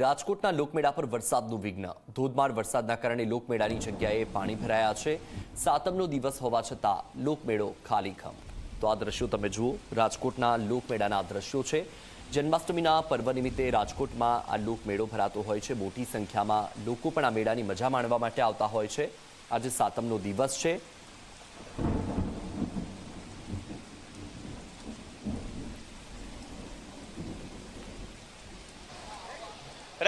રાજકોટના લોકમેળા પર વરસાદનું વિઘ્ન. ધોધમાર વરસાદના કારણે લોકમેળાની જગ્યાએ પાણી ભરાયા છે. સાતમનો દિવસ હોવા છતાં લોકમેળો ખાલીખમ તો આ દ્રશ્યો તમે જુઓ. રાજકોટના લોકમેળાના દ્રશ્યો છે. જન્માષ્ટમીના પર્વ નિમિત્તે રાજકોટમાં આ લોકમેળો ભરાતો હોય છે. મોટી સંખ્યામાં લોકો પણ આ મેળાની મજા માણવા માટે આવતા હોય છે. આજે સાતમનો દિવસ છે.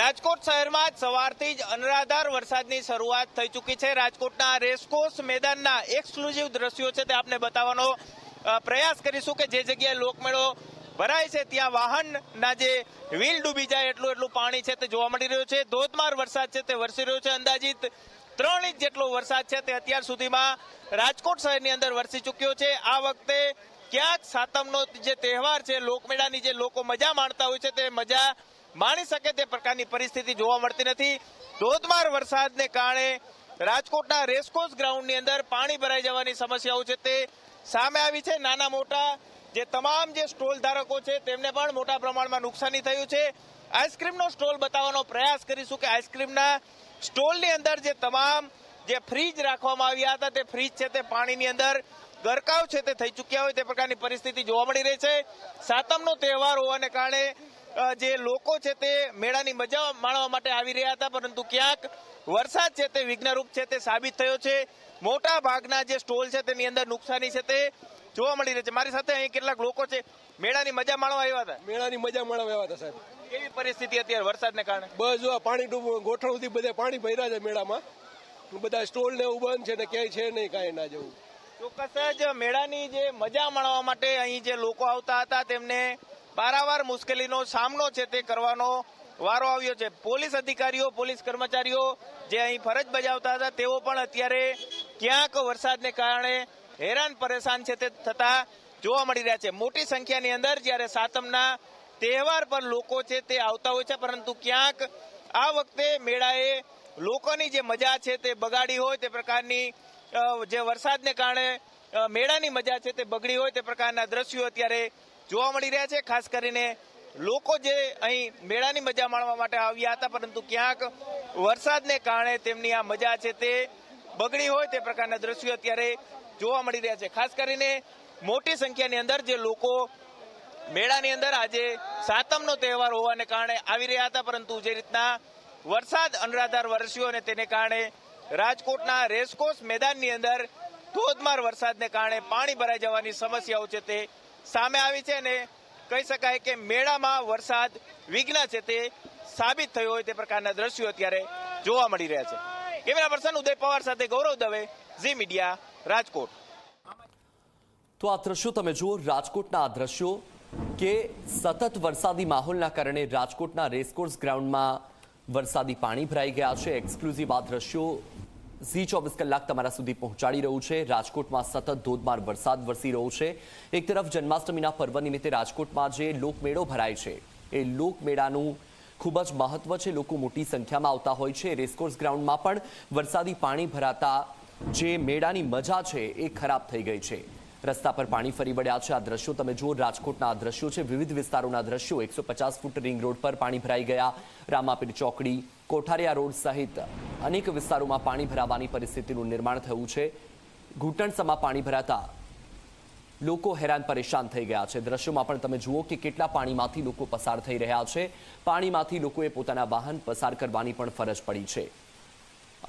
રાજકોટ શહેરમાં જ સવારથી જ અનરાધાર વરસાદની શરૂઆત થઈ ચૂકી છે. રાજકોટના રેસકોર્સ મેદાનના એક્સક્લુઝિવ દ્રશ્યો છે તે આપને બતાવવાનો પ્રયાસ કરીશું કે જે જગ્યાએ લોકમેળો ભરાય છે ત્યાં વાહનના જે વ્હીલ ડૂબી જાય એટલું એટલું પાણી છે તે જોવા મળી રહ્યું છે. ધોધમાર વરસાદ છે તે વરસી રહ્યો છે. અંદાજિત ત્રણ ઇંચ જેટલો વરસાદ છે તે અત્યાર સુધીમાં રાજકોટ શહેરની અંદર વરસી ચૂક્યો છે. આ વખતે ક્યાંક સાતમનો જે તહેવાર છે, લોકમેળાની જે લોકો મજા માણતા હોય છે તે મજા માણી શકે તે પ્રકારની પરિસ્થિતિ જોવા મળતી નથી. ધોધમાર વરસાદને કારણે રાજકોટના રેસકોર્સ ગ્રાઉન્ડની અંદર પાણી ભરાઈ જવાની સમસ્યાઓ છે. તે સામે આવી છે નાના મોટા. જે તમામ જે સ્ટોલ ધારકો છે તેમને પણ મોટા પ્રમાણમાં નુકસાની થયું છે. આઈસ્ક્રીમનો સ્ટોલ બતાવવાનો પ્રયાસ કરીશું કે આઈસ્ક્રીમના સ્ટોલની અંદર જે તમામ જે ફ્રીજ રાખવામાં આવ્યા હતા, તે ફ્રીજ છે તે પાણીની અંદર ગરકાવ છે તે થઈ ચૂક્યા હોય તે પ્રકારની પરિસ્થિતિ જોવા મળી રહી છે. સાતમનો તહેવાર હોવાને કારણે જે લોકો છે તે મેળાની મજા માણવા માટે આવી રહ્યા હતા પરંતુ ક્યાંક વરસાદ છે તે વિઘ્નરૂપ છે તે સાબિત થયો છે. મોટા ભાગના જે સ્ટોલ છે તેની અંદર નુકસાની છે તે જોવા મળી રહી છે. મારી સાથે અહીં કેટલાક લોકો છે મેળાની મજા માણવા આવ્યા હતા. મેળાની મજા માણવા આવ્યા હતા સાહેબ. કેવી પરિસ્થિતિ અત્યારે વરસાદને કારણે? બસ જો પાણી ડૂબ ગોઠણ સુધી બધે પાણી ભર્યા છે મેળામાં. બધા સ્ટોલ ને એવું બંધ છે ને ક્યાંય છે નહીં કાંઈ ના જવું. ચોક્કસ જ મેળાની જે મજા માણવા માટે અહીં જે લોકો આવતા હતા તેમને પારાવાર મુશ્કેલીનો સામનો છે તે કરવાનો વારો આવ્યો છે. પોલીસ અધિકારીઓ, પોલીસ કર્મચારીઓ જે અહીં ફરજ બજાવતા હતા, તેઓ પણ અત્યારે ક્યાંક વરસાદને કારણે હેરાન પરેશાન છે તે થતા જોવા મળી રહ્યા છે. મોટી સંખ્યાની અંદર જ્યારે સાતમના તહેવાર પર લોકો છે તે આવતા હોય છે, પરંતુ ક્યાંક આ વખતે મેળાએ લોકોની જે મજા છે તે બગાડી હોય, તે પ્રકારની જે વરસાદને કારણે મેળાની મજા છે તે બગડી હોય તે પ્રકારના દ્રશ્યો અત્યારે જોવા મળી રહ્યા છે, ખાસ કરીને લોકો જે અહીં મેળાની મજા માણવા માટે આવ્યા હતા, પરંતુ ક્યાંક વરસાદને કારણે તેમની આ મજા છે તે બગડી હોય તે પ્રકારના દ્રશ્યો અત્યારે જોવા મળી રહ્યા છે. ખાસ કરીને મોટી સંખ્યાની અંદર જે લોકો મેળાની અંદર આજે સાતમનો તહેવાર હોવાને કારણે આવી રહ્યા હતા, પરંતુ જે રીતના વરસાદ અનરાધાર વરસ્યો અને તેને કારણે રાજકોટના રેસકોર્સ મેદાનની અંદર ધોધમાર વરસાદને કારણે પાણી ભરાઈ જવાની સમસ્યાઓ છે તે સામે આવી છે અને કહી શકાય કે મેળામાં વરસાદ વિઘ્ન છે તે સાબિત થયો હોય તે પ્રકારના દ્રશ્યો અત્યારે જોવા મળી રહ્યા છે. કેમેરા પર્સન ઉદય પવાર સાથે ગૌરવ દવે, ઝી મીડિયા, રાજકોટ. તો આ દ્રશ્યો તમે જુઓ, રાજકોટના આ દ્રશ્યો કે સતત વરસાદી માહોલના કારણે રાજકોટના રેસકોર્સ ગ્રાઉન્ડમાં વરસાદી પાણી ભરાઈ ગયા છે. એક્સક્લુઝિવ આ દ્રશ્યો ઝી ચોવીસ કલાક તમારા સુધી પહોંચાડી રહ્યું છે. રાજકોટમાં સતત ધોધમાર વરસાદ વરસી રહ્યો છે. એક તરફ જન્માષ્ટમીના પર્વ નિમિત્તે રાજકોટમાં જે લોકમેળો ભરાય છે. એ લોકમેળાનું ખૂબ જ મહત્વ છે. લોકો મોટી સંખ્યામાં આવતા હોય છે. રેસકોર્સ ગ્રાઉન્ડમાં પણ વરસાદી પાણી ભરાતા જે મેળાની મજા છે એ ખરાબ થઈ ગઈ છે. રસ્તા પર પાણી ફરી વળ્યા છે. આ દ્રશ્યો તમે જુઓ, રાજકોટના આ દ્રશ્યો છે. વિવિધ વિસ્તારોના દ્રશ્યો. એકસો ફૂટ રિંગ રોડ પર પાણી ભરાઈ ગયા. રામાપીર ચોકડી, કોઠારિયા રોડ સહિત અનેક વિસ્તારોમાં પાણી ભરાવાની પરિસ્થિતિનું નિર્માણ થયું છે. ઘૂંટણસમાં પાણી ભરાતા લોકો હેરાન પરેશાન થઈ ગયા છે. દ્રશ્યોમાં પણ તમે જુઓ કે કેટલા પાણીમાંથી લોકો પસાર થઈ રહ્યા છે. પાણીમાંથી લોકોએ પોતાના વાહન પસાર કરવાની પણ ફરજ પડી છે.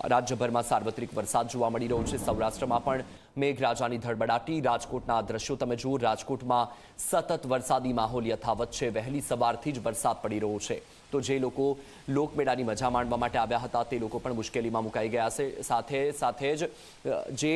રાજ્યભરમાં સાર્વત્રિક વરસાદ જોવા મળી રહ્યો છે. સૌરાષ્ટ્રમાં પણ મેઘરાજાની ધડબડાટી. રાજકોટના દ્રશ્યો તમે જુઓ, રાજકોટમાં સતત વરસાદી માહોલ યથાવત છે. વહેલી સવારથી જ વરસાદ પડી રહ્યો છે. તો જે લોકો લોકમેળાની મજા માણવા માટે આવ્યા હતા, તે લોકો પણ મુશ્કેલીમાં મુકાઈ ગયા છે. સાથે સાથે જ જે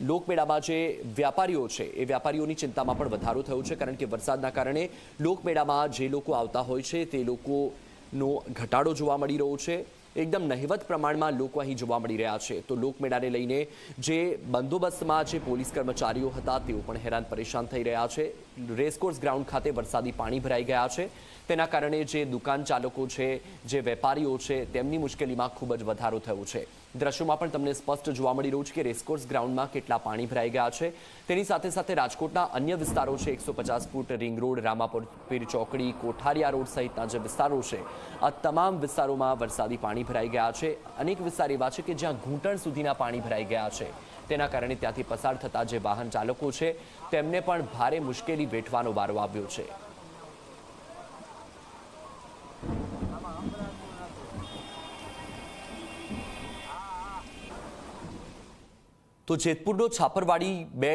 લોકમેળામાં જે વ્યાપારીઓ છે, એ વ્યાપારીઓની ચિંતામાં પણ વધારો થયો છે, કારણ કે વરસાદના કારણે લોકમેળામાં જે લોકો આવતા હોય છે, તે લોકોનો ઘટાડો જોવા મળી રહ્યો છે. એકદમ નહિવત પ્રમાણમાં લોકો અહીં જોવા મળી રહ્યા છે. તો લોકમેળાને લઈને જે બંદોબસ્તમાં જે પોલીસ કર્મચારીઓ હતા, તેઓ પણ હેરાન પરેશાન થઈ રહ્યા છે. રેસકોર્સ ગ્રાઉન્ડ ખાતે વરસાદી પાણી ભરાઈ ગયા છે. તેના કારણે જે દુકાન ચાલકો છે, જે વેપારીઓ છે, તેમની મુશ્કેલીમાં ખૂબ જ વધારો થયો છે. દ્રશ્યોમાં પણ તમને સ્પષ્ટ જોવા મળી રહ્યું છે કે રેસકોર્સ ગ્રાઉન્ડમાં કેટલા પાણી ભરાઈ ગયા છે. તેની સાથે સાથે રાજકોટના અન્ય વિસ્તારો છે, એકસો ફૂટ રિંગ રોડ રામાપુર પીર ચોકડી, કોઠારિયા રોડ સહિતના જે વિસ્તારો છે, આ તમામ વિસ્તારોમાં વરસાદી પાણી ભરાઈ ગયા છે. અનેક વિસ્તાર એવા છે કે જ્યાં ઘૂંટણ સુધીના પાણી ભરાઈ ગયા છે. તેના કારણે ત્યાંથી પસાર થતા જે વાહન ચાલકો છે, તેમને પણ ભારે મુશ્કેલી વેઠવાનો વારો આવ્યો છે. તો જેતપુરનો છાપરવાડી બે